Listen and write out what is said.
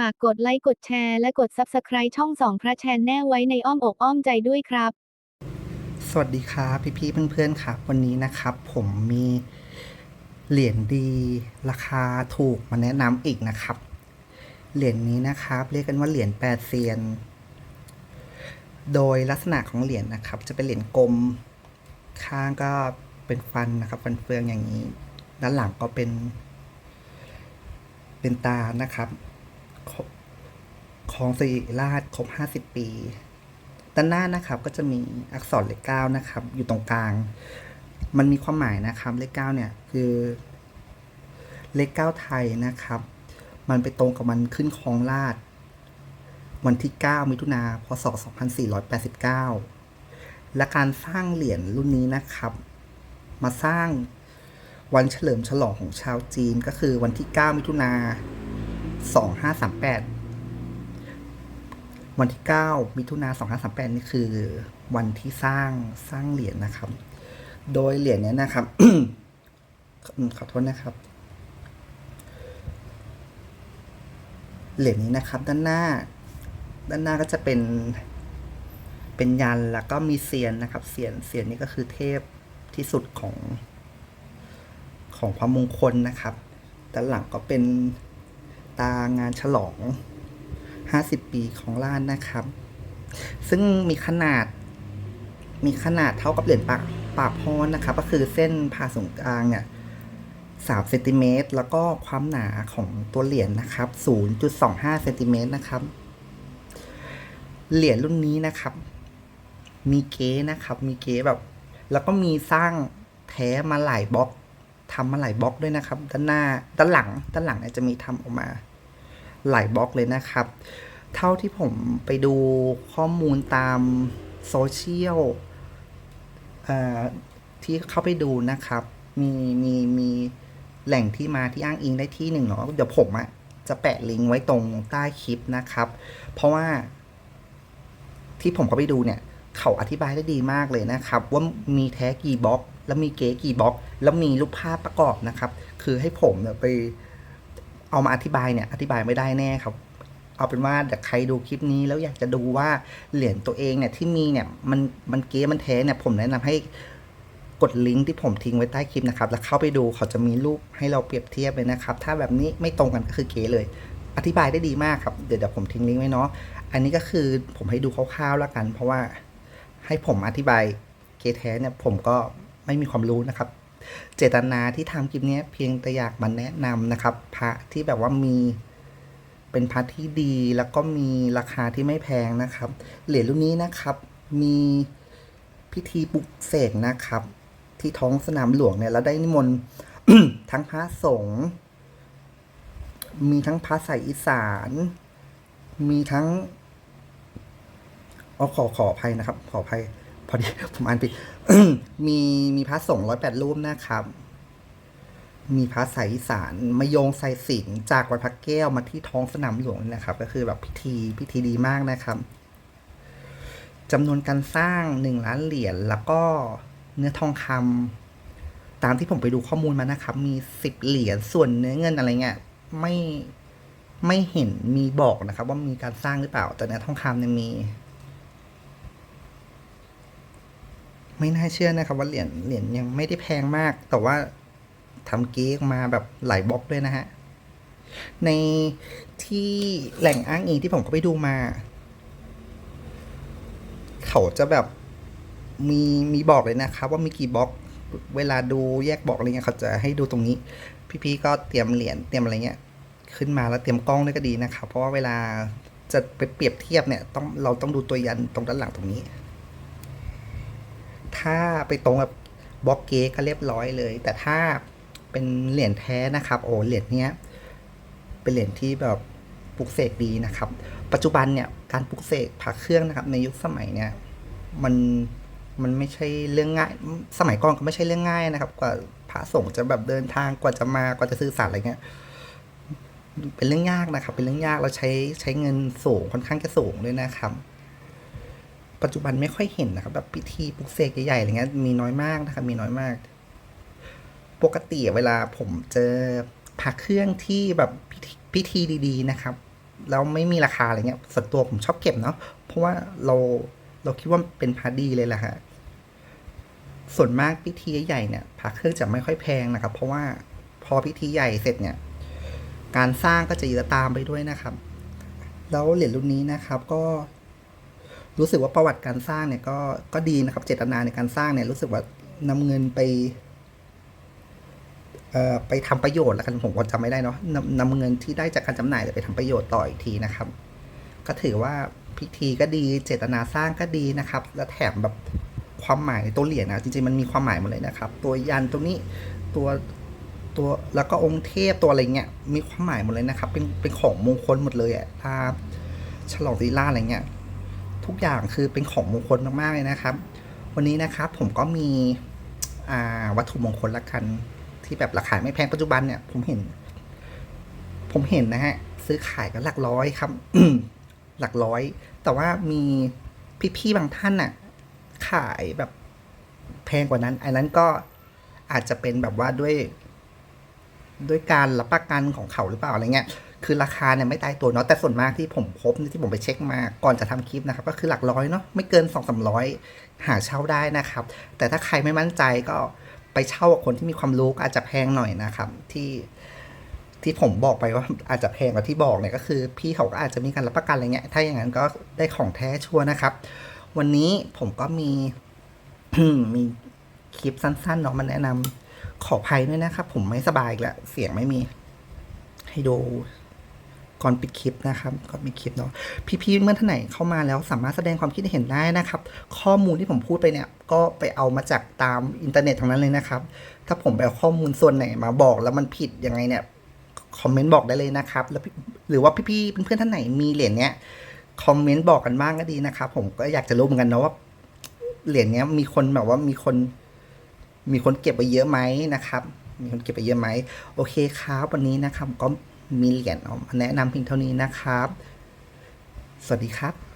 ฝากกดไลค์กดแชร์และกด Subscribe ช่องสองพระแชนแน่ไว้ในอ้อมอกอ้อมใจด้วยครับ สวัสดีครับพี่ๆเพื่อนๆครับวันนี้นะครับ ผมมีเหรียญดีราคาถูกมาแนะนำอีกนะครับ เหรียญนี้นะครับ เรียกกันว่าเหรียญแปดเซียน โดยลักษณะของเหรียญนะครับ จะเป็นเหรียญกลม ข้างก็เป็นฟันนะครับ ฟันเฟืองอย่างนี้ ด้านหลังก็เป็น เป็นตานะครับ ของสิริราชครบห้าสิบปีด้านหน้านะครับก็จะมีอักษรเลขเก้านะครับ อยู่ตรงกลาง มันมีความหมายนะครับเลขเก้าเนี่ยคือเลขเก้าไทยนะครับ มันไปตรงกับมันขึ้นครองราชวันที่ 9 มิถุนาพศ 2489 และการสร้างเหรียญรุ่นนี้นะครับ มาสร้างวันเฉลิมฉลองของชาวจีนก็คือวันที่ 9 มิถุนา 2538 วันที่ 9 มิถุนา2538 นี่คือวันที่สร้างสร้างเหรียญนะครับ โดยเหรียญเนี้ยนะครับ ขอโทษนะครับ เหรียญนี้นะครับ ด้านหน้า ด้านหน้าก็จะเป็น เป็นยันแล้วก็มีเสียนนะครับ เสียนเสียนนี่ก็คือเทพที่สุดของของพระมงคลนะครับด้านหลังก็เป็น ตางานฉลอง 50 ปีของล้านนะครับ ซึ่งมีขนาด มีขนาดเท่ากับเหรียญปากปากพรนะครับ ก็คือเส้นผ่าศูนย์กลางเนี่ย3เซนติเมตรแล้วก็ความหนาของตัวเหรียญนะครับ0.25เซนติเมตรนะครับ เหรียญรุ่นนี้นะครับ มีเก๊นะครับ มีเก๊แบบ แล้วก็มีสร้างแท้มาหลายบล็อก ทำมาหลายบล็อกด้วยนะครับ ด้านหน้าด้านหลัง ด้านหลังเนี่ยจะมีทำออกมาหลายบล็อกเลยนะครับ เท่าที่ผมไปดูข้อมูลตามโซเชียลที่เข้าไปดูนะครับ มีมีมีแหล่งที่มาที่อ้างอิงได้ที่หนึ่งเนาะเดี๋ยวผมอะจะแปะลิงก์ไว้ตรงใต้คลิปนะครับ เพราะว่าที่ผมเข้าไปดูเนี่ย เขาอธิบายได้ดีมากเลยนะครับ ว่ามีแท้กี่บล็อก แล้วมีเก๋กี่บล็อก แล้วมีรูปภาพประกอบนะครับ คือให้ผมเนี่ยไปเอามาอธิบายเนี่ยอธิบายไม่ได้แน่ครับ เอาเป็นว่าเดี๋ยวใครดูคลิปนี้แล้วอยากจะดูว่าเหรียญตัวเองเนี่ยที่มีเนี่ยมันมันเก๊มันแท้เนี่ยผมแนะนำให้กดลิงก์ที่ผมทิ้งไว้ใต้คลิปนะครับ แล้วเข้าไปดูเขาจะมีรูปให้เราเปรียบเทียบเลยนะครับ ถ้าแบบนี้ไม่ตรงกันก็คือเก๊เลย อธิบายได้ดีมากครับ เดี๋ยวเดี๋ยวผมทิ้งลิงก์ไว้เนาะ อันนี้ก็คือผมให้ดูคร่าวๆแล้วกัน เพราะว่า ให้ผมอธิบายเกแท้เนี่ยผมก็ไม่มีความรู้นะครับ เจตนาที่ทำคลิปนี้เพียงแต่อยากมาแนะนำนะครับ พระที่แบบว่ามีเป็นพระที่ดีแล้วก็มีราคาที่ไม่แพงนะครับ เหรียญรุ่นนี้นะครับ มีพิธีปลุกเสกนะครับ ที่ท้องสนามหลวงเนี่ยแล้วได้นิมนต์ทั้งพระสงฆ์มีทั้งพระสายอีสาน มีทั้ง อ๋อขอขออภัยนะครับ ขออภัยพอดีผมอ่านผิดมีมีพระสงฆ์ร้อยแปดรูปนะครับ มีพระสายอีสานมายงใส่สิญจนจากวัดพระแก้วมาที่ท้องสนามหลวงนี่นะครับ ก็คือแบบพิธีพิธีดีมากนะครับจำนวนการสร้างหนึ่งล้านเหรียญแล้วก็เนื้อทองคำตามที่ผมไปดูข้อมูลมานะครับ มีสิบเหรียญส่วนเนื้อเงินอะไรเงี้ยไม่ไม่เห็นมีบอกนะครับ ว่ามีการสร้างหรือเปล่า แต่เนื้อทองคำเนี่ยมี ไม่น่าเชื่อนะครับ ว่าเหรียญเหรียญยังไม่ได้แพงมาก แต่ว่าทำเก๊กมาแบบหลายบล็อกด้วยนะฮะ ในที่แหล่งอ้างอิงที่ผมก็ไปดูมา เขาจะแบบมีมีบอกเลยนะครับ ว่ามีกี่บล็อก เวลาดูแยกบล็อกอะไรเงี้ยเขาจะให้ดูตรงนี้ พี่ๆก็เตรียมเหรียญเตรียมอะไรเงี้ย ขึ้นมาแล้วเตรียมกล้องด้วยก็ดีนะครับ เพราะว่าเวลาจะไปเปรียบเทียบเนี่ยต้องเราต้องดูตัวยันตรงด้านหลังตรงนี้ ถ้าไปตรงกับบล็อกเกก็เรียบร้อยเลย แต่ถ้าเป็นเหรียญแท้นะครับ โอ้เหรียญเนี้ยเป็นเหรียญที่แบบปลุกเสกดีนะครับ ปัจจุบันเนี่ยการปลุกเสกผ่าเครื่องนะครับ ในยุคสมัยเนี่ยมันมันไม่ใช่เรื่องง่าย สมัยก่อนก็ไม่ใช่เรื่องง่ายนะครับ กว่าพระสงฆ์จะแบบเดินทางกว่าจะมากว่าจะสื่อสารอะไรเงี้ยเป็นเรื่องยากนะครับ เป็นเรื่องยากเราใช้ใช้เงินสูงค่อนข้างจะสูงด้วยนะครับ ปัจจุบันไม่ค่อยเห็นนะครับแบบพิธีปลุกเสกใหญ่ๆอะไรเงี้ยมีน้อยมากนะครับมีน้อยมาก ปกติเวลาผมเจอพระเครื่องที่แบบพิธีดีๆนะครับแล้วไม่มีราคาอะไรเงี้ยส่วนตัวผมชอบเก็บเนาะเพราะว่าเราเราคิดว่าเป็นพาดีเลยแหละฮะส่วนมากพิธีใหญ่เนี่ยพระเครื่องจะไม่ค่อยแพงนะครับ เพราะว่าพอพิธีใหญ่เสร็จเนี่ย การสร้างก็จะยอะตามไปด้วยนะครับ แล้วเหรียญรุ่นนี้นะครับ ก็ รู้สึกว่าประวัติการสร้างเนี่ยก็ก็ดีนะครับเจตนาในการสร้างเนี่ยรู้สึกว่านำเงินไปเอ่อไปทำประโยชน์แล้วกันผมก็จำไม่ได้เนาะนำนำเงินที่ได้จากการจำหน่ายไปทำประโยชน์ต่ออีกทีนะครับ ก็ถือว่าพิธีก็ดีเจตนาสร้างก็ดีนะครับ และแถมแบบความหมายตัวเหรียญนะจริงๆมันมีความหมายหมดเลยนะครับ ตัวยันตรงนี้ตัวตัวแล้วก็องค์เทพตัวอะไรเงี้ยมีความหมายหมดเลยนะครับ เป็นเป็นของมงคลหมดเลยอะถ้าฉลองตีล่าอะไรเงี้ย ทุกอย่างคือเป็นของมงคลมากๆเลยนะครับ วันนี้นะครับผมก็มีวัตถุมงคลละกัน ที่แบบราคาไม่แพงปัจจุบันเนี่ยผมเห็น ผมเห็นนะฮะซื้อขายกันหลักร้อยครับหลักร้อย แต่ว่ามีพี่ๆบางท่านน่ะ ขายแบบแพงกว่านั้นอันนั้นก็อาจจะเป็นแบบว่าด้วย ด้วยการรับประกันของเขาหรือเปล่าอะไรเงี้ย คือราคาเนี่ยไม่ตายตัวเนาะแต่ส่วนมากที่ผมพบที่ผมไปเช็คมาก่อนจะทำคลิปนะครับ ก็คือหลักร้อยเนาะไม่เกินสองสามร้อยหาเช่าได้นะครับ แต่ถ้าใครไม่มั่นใจก็ไปเช่ากับคนที่มีความรู้อาจจะแพงหน่อยนะครับ ที่ที่ผมบอกไปว่าอาจจะแพงกว่าที่บอกเนี่ยก็คือ พี่เขาก็อาจจะมีการรับประกันอะไรเงี้ยถ้าอย่างนั้นก็ได้ของแท้ชัวร์นะครับ วันนี้ผมก็มีมีคลิปสั้นๆเนาะมาแนะนำขออภัยด้วยนะครับ ผมไม่สบายแล้วเสียงไม่มี ให้ดู ก่อนปิดคลิปนะครับก่อนปิดคลิปเนาะพี่ๆเมื่อท่านไหนเข้ามาแล้วสามารถแสดงความคิดเห็นได้นะครับ ข้อมูลที่ผมพูดไปเนี่ยก็ไปเอามาจากตามอินเทอร์เน็ตทั้งนั้นเลยนะครับ ถ้าผมไปเอาข้อมูลส่วนไหนมาบอกแล้วมันผิดยังไงเนี่ยคอมเมนต์บอกได้เลยนะครับแล้วหรือว่าพี่ๆเพื่อนๆท่านไหนมีเหรียญเนี้ยคอมเมนต์บอกกันบ้างก็ดีนะครับ ผมก็อยากจะรู้เหมือนกันนะว่าเหรียญเนี้ยมีคนแบบว่ามีคน มีคนเก็บไปเยอะไหมนะครับ มีคนเก็บไปเยอะไหมโอเคครับวันนี้นะครับก็ มีเหรียญเอมาแนะนำเพียงเท่านี้นะครับ สวัสดีครับ